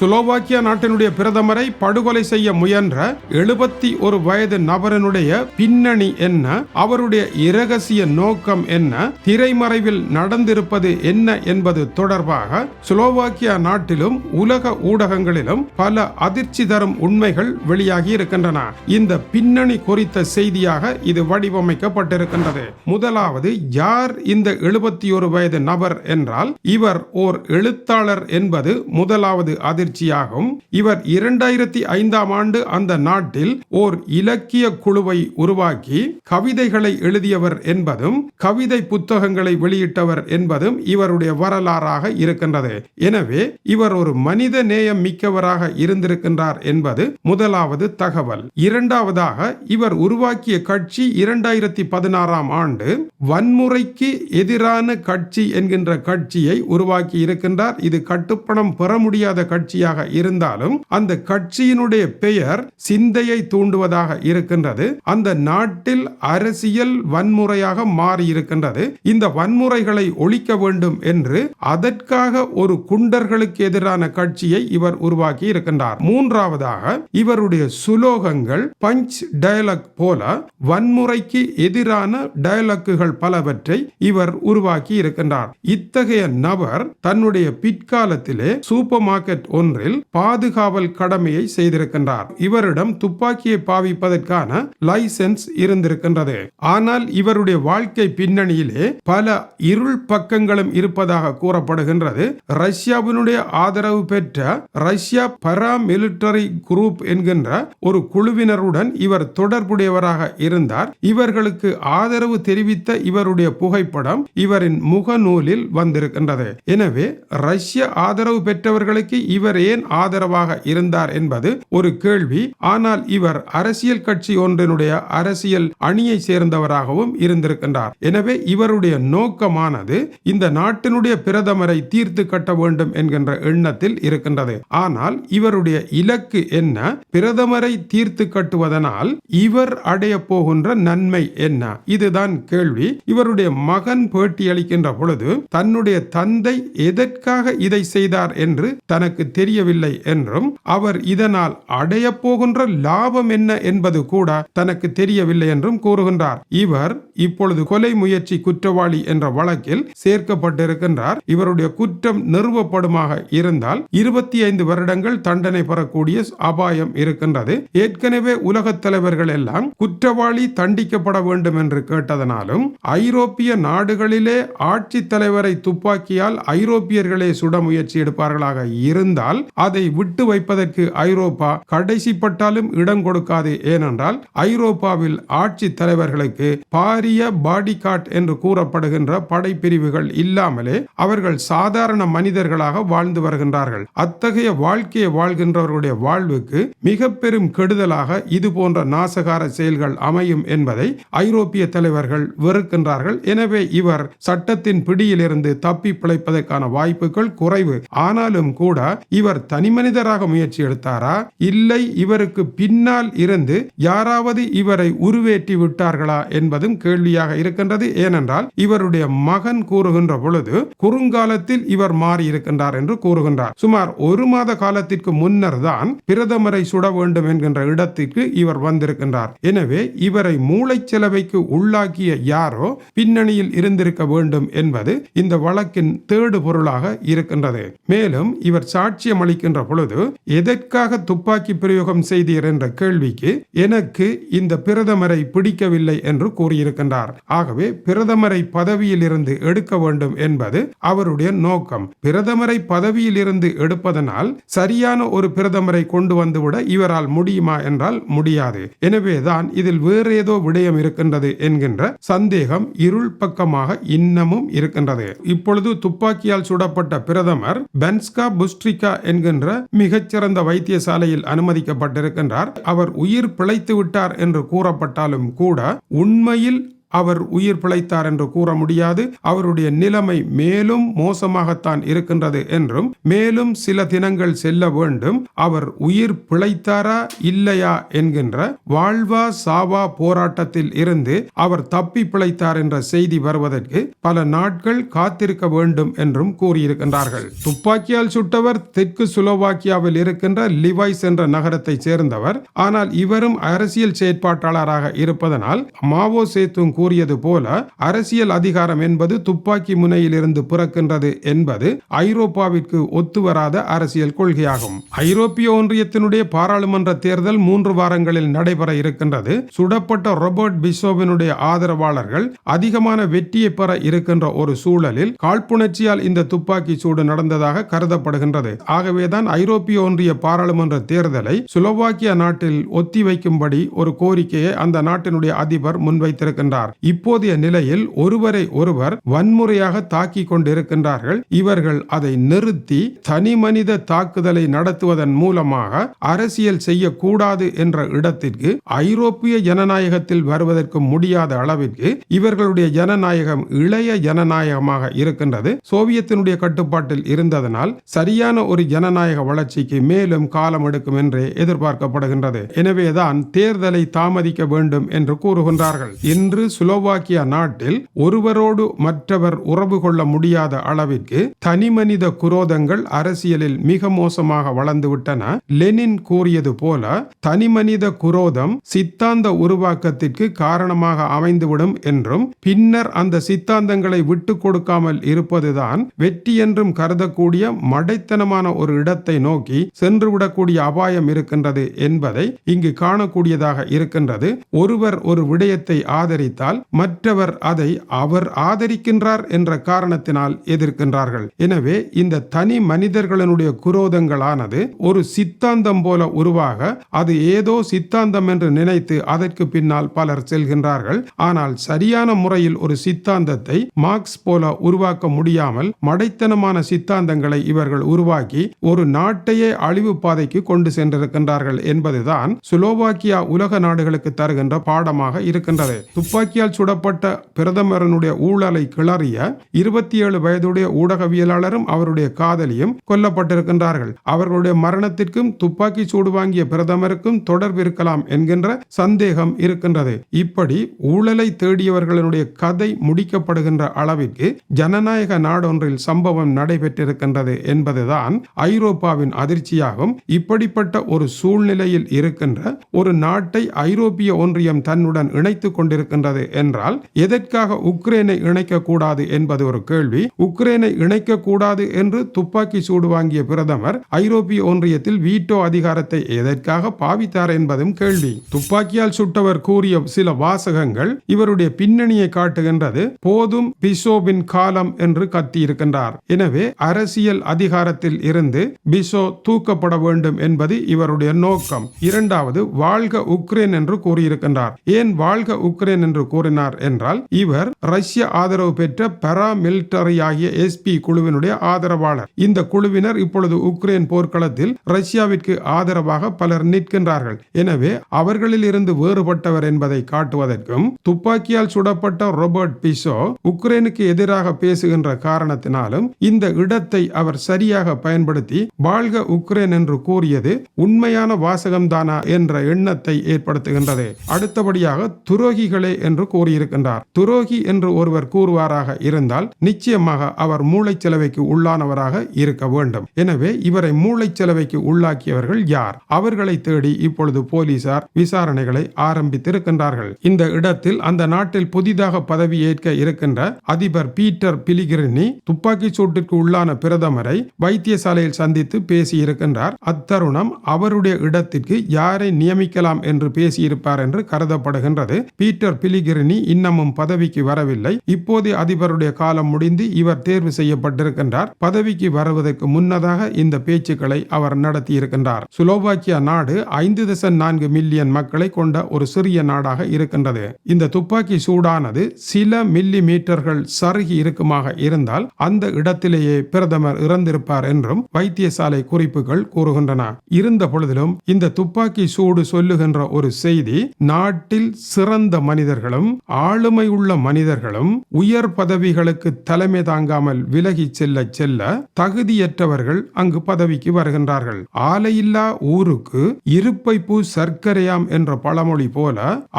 சுலோவாக்கியா நாட்டினுடைய பிரதமரை படுகொலை செய்ய முயன்ற எழுபத்தி ஒரு வயது நபரனுடைய பின்னணி என்ன? அவருடைய இரகசிய நோக்கம் என்ன? திரைமறைவில் நடந்திருப்பது என்ன என்பது தொடர்பாக சுலோவாக்கியா நாட்டிலும் உலக ஊடகங்களிலும் பல அதிர்ச்சி தரும் உண்மைகள் வெளியாகி இருக்கின்றன. இந்த பின்னணி குறித்த செய்தியாக இது வடிவமைக்கப்பட்டிருக்கின்றது. முதலாவது யார் இந்த எழுபத்தி ஒரு வயது நபர் என்றால் இவர் ஓர் எழுத்தாளர் என்பது முதலாவது அதிர்ச்சியாகும் இவர் இரண்டாயிரத்தி ஐந்தாம் ஆண்டு அந்த நாட்டில் ஓர் இலக்கிய குழுவை உருவாக்கி கவிதைகளை எழுதியவர் என்பதும் கவிதை புத்தகங்களை வெளியிட்டவர் என்பதும் இவருடைய வரலாறாக இருக்கின்றது. எனவே இவர் ஒரு மனித நேயம் மிக்கவராக இருந்திருக்கின்றார் என்பது முதலாவது தகவல். இரண்டாவதாக இவர் உருவாக்கிய கட்சி இரண்டாயிரத்தி பதினாறாம் ஆண்டு வன்முறைக்கு எதிரான கட்சி என்கின்ற கட்சியை உருவாக்கி இருக்கின்றார். இது கட்டுப்பணம் பெற முடியாத கட்சி கட்சியாக இருந்தாலும் அந்த கட்சியினுடைய பெயர் சிந்தையை தூண்டுவதாக இருக்கின்றது. அந்த நாட்டில் அரசியல் வன்முறையாக மாறியிருக்கின்றது. இந்த வன்முறைகளை ஒழிக்க வேண்டும் என்று அதற்காக ஒரு குண்டர்களுக்கு எதிரான கட்சியை இவர் உருவாக்கி இருக்கின்றார். மூன்றாவதாக இவருடைய சுலோகங்கள் பஞ்ச் டயலக் போல வன்முறைக்கு எதிரான டயலக்குகள் பலவற்றை இவர் உருவாக்கி இருக்கின்றார். இத்தகைய நபர் தன்னுடைய பிற்காலத்திலே சூப்பர் மார்க்கெட் ஒன்றில் பாதுகாவல் கடமையை செய்திருக்கின்றார். இவரிடம் துப்பாக்கியை பாவிப்பதற்கான லைசென்ஸ் இருந்திருக்கின்றது. ஆனால் இவருடைய வாழ்க்கை பின்னணியிலே பல இருள் பக்கங்களும் இருப்பதாக கூறப்படுகின்றது. ரஷ்யாவினுடைய ஆதரவு பெற்ற ரஷ்யா பரா மிலிட்டரி குரூப் என்கின்ற ஒரு குழுவினருடன் இவர் தொடர்புடையவராக இருந்தார். இவர்களுக்கு ஆதரவு தெரிவித்த இவருடைய புகைப்படம் இவரின் முகநூலில் வந்திருக்கின்றது. எனவே ரஷ்ய ஆதரவு பெற்றவர்களுக்கு இவர் ஏன் ஆதரவாக இருந்தார் என்பது ஒரு கேள்வி. ஆனால் இவர் அரசியல் கட்சி ஒன்றினுடைய அரசியல் அணியை சேர்ந்தவராகவும் இருந்திருக்கின்றார். எனவே இவருடைய நோக்கமானது இந்த நாட்டினுடைய பிரதமரை தீர்த்து கட்ட வேண்டும் என்கின்ற எண்ணத்தில் இருக்கின்றது. ஆனால் இவருடைய இலக்கு என்ன? பிரதமரை தீர்த்து கட்டுவதனால் இவர் அடைய போகின்ற நன்மை என்ன? இதுதான் கேள்வி. இவருடைய மகன் பேட்டி அளிக்கின்ற பொழுது தன்னுடைய தந்தை எதற்காக இதை செய்தார் என்று தனக்கு தெரியவில்லை என்றும் அவர் இதனால் அடைய போகின்ற லாபம் என்ன என்பது கூட தனக்கு தெரியவில்லை என்றும் கூறுகின்றார். இவர் இப்பொழுது கொலை முயற்சி குற்றவாளி என்ற வழக்கில் சேர்க்கப்பட்டிருக்கின்றார். இவருடைய குற்றம் நிறுவப்படுமாக இருந்தால் இருபத்தி ஐந்து வருடங்கள் தண்டனை பெறக்கூடிய அபாயம் இருக்கின்றது. ஏற்கனவே உலகத் தலைவர்கள் எல்லாம் குற்றவாளி தண்டிக்கப்பட வேண்டும் என்று கேட்டதனாலும் ஐரோப்பிய நாடுகளிலே ஆட்சி தலைவரை துப்பாக்கியால் ஐரோப்பியர்களே சுட முயற்சி எடுப்பார்களாக இருந்தால் அதை விட்டு வைப்பதற்கு ஐரோப்பா கடைசிப்பட்டாலும் இடம் கொடுக்காது. ஏனென்றால் ஐரோப்பாவில் ஆட்சி தலைவர்களுக்கு பாரிய பாடிகாட் என்று கூறப்படுகின்ற படைப்பிரிவுகள் இல்லாமலே அவர்கள் சாதாரண மனிதர்களாக வாழ்ந்து வருகின்றார்கள். அத்தகைய வாழ்க்கையை வாழ்கின்றவர்களுடைய வாழ்வுக்கு மிக பெரும் கெடுதலாக இது போன்ற நாசகார செயல்கள் அமையும் என்பதை ஐரோப்பிய தலைவர்கள் வெறுக்கின்றார்கள். எனவே இவர் சட்டத்தின் பிடியிலிருந்து தப்பி பிழைப்பதற்கான வாய்ப்புகள் குறைவு. ஆனாலும் கூட இவர் இவர் தனிமனிதராக முயற்சி எடுத்தாரா? இல்லை இவருக்கு பின்னால் இருந்து யாராவது இவரை உருவேற்றி விட்டார்களா என்பதும் கேள்வியாக இருக்கின்றது. ஏனென்றால் இவருடைய மகன் கூறுகின்ற பொழுது குறுங்காலத்தில் இவர் மாறி இருக்கின்றார் என்று கூறுகின்றார். சுமார் ஒரு மாத காலத்திற்கு முன்னர் தான் பிரதமரை சுட வேண்டும் என்கின்ற இடத்திற்கு இவர் வந்திருக்கின்றார். எனவே இவரை மூளைச்சலவைக்கு உள்ளாக்கிய யாரோ பின்னணியில் இருந்திருக்க வேண்டும் என்பது இந்த வழக்கின் தேடு பொருளாக இருக்கின்றது. மேலும் இவர் சாட்சி சாட்சியம் அளிக்கின்ற பொழுது எதற்காக துப்பாக்கி பிரயோகம் செய்தீர்? என்ற கேள்விக்கு எனக்கு இந்த பிரதமரை பிடிக்கவில்லை என்று கூறியிருக்கின்றார். ஆகவே பிரதமரை பதவியில் இருந்து எடுக்க வேண்டும் என்பது அவருடைய நோக்கம். பிரதமரை பதவியில் இருந்து எடுப்பதனால் சரியான ஒரு பிரதமரை கொண்டு வந்துவிட இவரால் முடியுமா என்றால் முடியாது. எனவேதான் இதில் வேறு ஏதோ விடயம் இருக்கின்றது என்கின்ற சந்தேகம் இருள் பக்கமாக இன்னமும் இருக்கின்றது. இப்பொழுது துப்பாக்கியால் சுடப்பட்ட பிரதமர் பென்ஸ்கா புஸ்ட்ரிகா என்கின்ற மிகச்சிறந்த வைத்தியசாலையில் அனுமதிக்கப்பட்டிருக்கின்றார். அவர் உயிர் பிழைத்து விட்டார் என்று கூறப்பட்டாலும் கூட உண்மையில் அவர் உயிர் பிழைத்தார் என்று கூற முடியாது. அவருடைய நிலைமை மேலும் மோசமாகத்தான் இருக்கின்றது என்றும் மேலும் சில தினங்கள் செல்ல வேண்டும். அவர் உயிர் பிழைத்தாரா இல்லையா என்கின்ற வாழ்வா சாவா போராட்டத்தில் இருந்து அவர் தப்பி பிழைத்தார் என்ற செய்தி வருவதற்கு பல நாட்கள் காத்திருக்க வேண்டும் என்றும் கூறியிருக்கின்றார்கள். துப்பாக்கியால் சுட்டவர் தெற்கு சுலோவாக்கியாவில் இருக்கின்ற லிவைஸ் என்ற நகரத்தைச் சேர்ந்தவர். ஆனால் இவரும் அரசியல் செயற்பாட்டாளராக இருப்பதனால் மாவோ சேத்துங் கூறியது போல அரசியல் அதிகாரம் என்பது துப்பாக்கி முனையிலிருந்து பிறக்கின்றது என்பது ஐரோப்பாவிற்கு ஒத்துவராத அரசியல் கொள்கையாகும். ஐரோப்பிய ஒன்றியத்தினுடைய பாராளுமன்ற தேர்தல் மூன்று வாரங்களில் நடைபெற இருக்கின்றது. சுடப்பட்ட ரொபர்ட் பிஷோவினுடைய ஆதரவாளர்கள் அதிகமான வெற்றியை பெற இருக்கின்ற ஒரு சூழலில் காழ்ப்புணர்ச்சியால் இந்த துப்பாக்கி சூடு நடந்ததாக கருதப்படுகின்றது. ஆகவேதான் ஐரோப்பிய ஒன்றிய பாராளுமன்ற தேர்தலை சுலோவாக்கியா நாட்டில் ஒத்திவைக்கும்படி ஒரு கோரிக்கையை அந்த நாட்டினுடைய அதிபர் முன்வைத்திருக்கின்றார். இப்போதைய நிலையில் ஒருவரை ஒருவர் வன்முறையாக தாக்கிக் கொண்டிருக்கின்றார்கள். இவர்கள் அதை நிறுத்தி தனி மனித தாக்குதலை நடத்துவதன் மூலமாக அரசியல் செய்யக்கூடாது என்ற இடத்திற்கு ஐரோப்பிய ஜனநாயகத்தில் வருவதற்கு முடியாத அளவிற்கு இவர்களுடைய ஜனநாயகம் இளைய ஜனநாயகமாக இருக்கின்றது. சோவியத்தினுடைய கட்டுப்பாட்டில் இருந்ததனால் சரியான ஒரு ஜனநாயக வளர்ச்சிக்கு மேலும் காலம் எடுக்கும் என்றே எதிர்பார்க்கப்படுகின்றது. எனவேதான் தேர்தலை தாமதிக்க வேண்டும் என்று கூறுகின்றார்கள். இன்று சுலோவாக்கியா நாட்டில் ஒருவரோடு மற்றவர் உறவு கொள்ள முடியாத அளவிற்கு தனிமனித குரோதங்கள் அரசியலில் மிக மோசமாக வளர்ந்துவிட்டன. லெனின் கூறியது போல தனிமனித குரோதம் சித்தாந்த உருவாக்கத்திற்கு காரணமாக அமைந்துவிடும் என்றும் பின்னர் அந்த சித்தாந்தங்களை விட்டு கொடுக்காமல் இருப்பதுதான் வெற்றி என்றும் கருதக்கூடிய மடைத்தனமான ஒரு இடத்தை நோக்கி சென்றுவிடக்கூடிய அபாயம் இருக்கின்றது என்பதை இங்கு காணக்கூடியதாக இருக்கின்றது. ஒருவர் ஒரு விடயத்தை ஆதரித்தால் மற்றவர் அதை அவர் ஆதரிக்கின்றார் என்ற காரணத்தினால் எதிர்க்கின்றார்கள். எனவே இந்த தனி மனிதர்களினுடைய குரோதங்களானது ஒரு சித்தாந்தம் போல உருவாக அது ஏதோ சித்தாந்தம் என்று நினைத்து அதற்கு பின்னால் பலர் செல்கின்றார்கள். ஆனால் சரியான முறையில் ஒரு சித்தாந்தத்தை மார்க்ஸ் போல உருவாக்க முடியாமல் மடைத்தனமான சித்தாந்தங்களை இவர்கள் உருவாக்கி ஒரு நாட்டையே அழிவு பாதைக்கு கொண்டு சென்றிருக்கின்றார்கள் என்பதுதான் சுலோவாக்கியா உலக நாடுகளுக்கு தருகின்ற பாடமாக இருக்கின்றது. துப்பாக்கி துப்பாக்கியால் சுடப்பட்ட பிரதமரனுடைய ஊழலை கிளறிய இருபத்தி ஏழு வயதுடைய ஊடகவியலாளரும் அவருடைய காதலியும் கொல்லப்பட்டிருக்கின்றார்கள். அவர்களுடைய மரணத்திற்கும் துப்பாக்கி சூடு வாங்கிய பிரதமருக்கும் தொடர்பு இருக்கலாம் என்கின்ற சந்தேகம் இருக்கின்றது. இப்படி ஊழலை தேடியவர்களுடைய கதை முடிக்கப்படுகின்ற அளவிற்கு ஜனநாயக நாடொன்றில் சம்பவம் நடைபெற்றிருக்கின்றது என்பதுதான் ஐரோப்பாவின் அதிர்ச்சியாகும். இப்படிப்பட்ட ஒரு சூழ்நிலையில் இருக்கின்ற ஒரு நாட்டை ஐரோப்பிய ஒன்றியம் தன்னுடன் இணைத்துக் கொண்டிருக்கின்றது என்றால் எதற்காக உக்ரைனை இணைக்கக்கூடாது என்பது ஒரு கேள்வி. உக்ரைனை இணைக்கக்கூடாது என்று துப்பாக்கி சூடு வாங்கிய பிரதமர் ஐரோப்பிய ஒன்றியத்தில் வீட்டோ அதிகாரத்தை எதற்காக பாவித்தார் என்பதும் கேள்வி. துப்பாக்கியால் சுட்டவர் கூறிய சில வாசகங்கள் இவருடைய பின்னணியை காட்டுகின்றது. போதும் பிசோவின் காலம் என்று கத்தியிருக்கின்றார். எனவே அரசியல் அதிகாரத்தில் இருந்து பிசோ தூக்கப்பட வேண்டும் என்பது இவருடைய நோக்கம். இரண்டாவது வாழ்க உக்ரைன் என்று கூறியிருக்கின்றார். ஏன் வாழ்க உக்ரைன் என்று கூறினார் என்றால் இவர் ரஷ்ய ஆதரவு பெற்ற பராமிலிட்டரி ஆகிய எஸ்பி குழுவினுடைய ஆதரவாளர். இந்த குழுவினர் இப்பொழுது உக்ரைன் போர்க்களத்தில் ரஷ்யாவிற்கு ஆதரவாக பலர் நிற்கின்றார்கள். எனவே அவர்களில் இருந்து வேறுபட்டவர் என்பதை காட்டுவதற்கும் துப்பாக்கியால் சுடப்பட்ட ரொபர்ட் பிசோ உக்ரைனுக்கு எதிராக பேசுகின்ற காரணத்தினாலும் இந்த இடத்தை அவர் சரியாக பயன்படுத்தி வாழ்க உக்ரைன் என்று கூறியது உண்மையான வாசகம்தானா என்ற எண்ணத்தை ஏற்படுத்துகின்றது. அடுத்தபடியாக துரோகிகளே என்று கூறியிருக்கின்றார். துரோகி என்று ஒருவர் கூறுவாராக இருந்தால் நிச்சயமாக அவர் மூளைச்சலவைக்கு உள்ளானவராக இருக்க வேண்டும். எனவே இவரை மூளைச்சலவைக்கு உள்ளாக்கியவர்கள் யார்? அவர்களை தேடி இப்பொழுது போலீசார் விசாரணைகளை ஆரம்பித்திருக்கின்றார்கள். இந்த இடத்தில் அந்த நாட்டில் புதிதாக பதவி ஏற்க இருக்கின்ற அதிபர் பீட்டர் பிலிகிரினி துப்பாக்கி சூட்டிற்கு உள்ளான பிரதமரை வைத்தியசாலையில் சந்தித்து பேசியிருக்கின்றார். அத்தருணம் அவருடைய இடத்திற்கு யாரை நியமிக்கலாம் என்று பேசியிருப்பார் என்று கருதப்படுகின்றது. பீட்டர் பிலிகிரினி இன்னமும் பதவிக்கு வரவில்லை. இப்போது அதிபருடைய காலம் முடிந்து இவர் தேர்வு செய்யப்பட்டிருக்கின்றார். பதவிக்கு வருவதற்கு முன்னதாக இந்த பேச்சுக்களை அவர் நடத்தியிருக்கின்றார். சுலோவாக்கியா நாடு ஐந்து தசம் நான்கு மில்லியன் மக்களை கொண்ட ஒரு சிறிய நாடாக இருக்கின்றது. இந்த துப்பாக்கி சூடானது சில மில்லி மீட்டர்கள் சருகி இருக்குமாக இருந்தால் அந்த இடத்திலேயே பிரதமர் இறந்திருப்பார் என்றும் வைத்தியசாலை குறிப்புகள் கூறுகின்றன. இருந்த பொழுதிலும் இந்த துப்பாக்கி சூடு சொல்லுகின்ற ஒரு செய்தி நாட்டில் சிறந்த மனிதர்களை மனிதர்களும் ஆளுமை உள்ள மனிதர்களும் உயர் பதவிகளுக்கு தலைமை தாங்காமல் விலகி செல்ல செல்ல தகுதியற்றவர்கள் அங்கு பதவிக்கு வருகின்றார்கள். ஆலையில்லா ஊருக்கு இருப்பை பூ சர்க்கரையாம் என்ற பழமொழி போல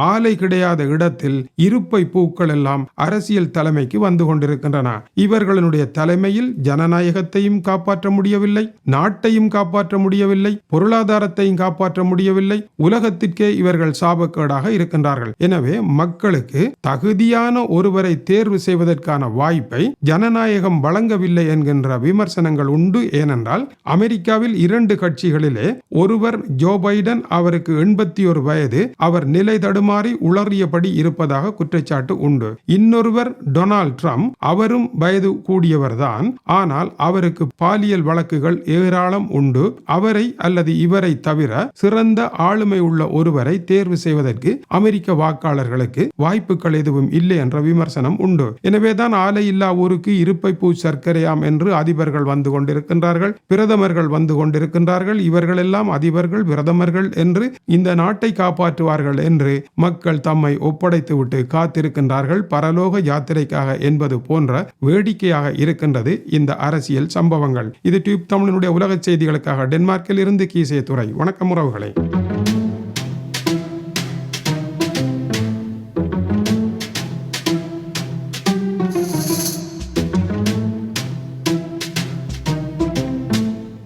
ஆலை கிடையாத இடத்தில் இருப்பை பூக்கள் எல்லாம் அரசியல் தலைமைக்கு வந்து கொண்டிருக்கின்றன. இவர்களுடைய தலைமையில் ஜனநாயகத்தையும் காப்பாற்ற முடியவில்லை நாட்டையும் காப்பாற்ற முடியவில்லை பொருளாதாரத்தையும் காப்பாற்ற முடியவில்லை. உலகத்திற்கே இவர்கள் சாபக்கேடாக இருக்கின்றார்கள். எனவே மக்கள் மக்களுக்கு தகுதியான ஒருவரை தேர்வு செய்வதற்கான வாய்ப்பை ஜனநாயகம் வழங்கவில்லை என்கின்ற விமர்சனங்கள் உண்டு. ஏனென்றால் அமெரிக்காவில் இரண்டு கட்சிகளிலே ஒருவர் ஜோ பைடன் அவருக்கு எண்பத்தி ஒரு வயது அவர் நிலை தடுமாறி உளறியபடி இருப்பதாக குற்றச்சாட்டு உண்டு. இன்னொருவர் டொனால்ட் ட்ரம்ப் அவரும் வயது கூடியவர்தான் ஆனால் அவருக்கு பாலியல் வழக்குகள் ஏராளம் உண்டு. அவரை அல்லது இவரை தவிர சிறந்த ஆளுமை உள்ள ஒருவரை தேர்வு செய்வதற்கு அமெரிக்க வாக்காளர்களுக்கு வாய்ப்புகள் எதுவும் இல்லை என்ற விமர்சனம் உண்டு. எனவேதான் ஆலை இல்லா ஊருக்கு இருப்பை பூ சர்க்கரையாம் என்று அதிபர்கள் வந்து கொண்டிருக்கின்றார்கள் பிரதமர்கள் வந்து கொண்டிருக்கின்றார்கள் இவர்கள் எல்லாம் அதிபர்கள் பிரதமர்கள் என்று இந்த நாட்டை காப்பாற்றுவார்கள் என்று மக்கள் தம்மை ஒப்படைத்துவிட்டு காத்திருக்கின்றார்கள். பரலோக யாத்திரைக்காக என்பது போன்ற வேடிக்கையாக இருக்கின்றது இந்த அரசியல் சம்பவங்கள். இது டியூப் தமிழனுடைய உலக செய்திகளுக்காக. டென்மார்க்கில் இருந்து கீசே துறை வணக்கம் உறவுகளை.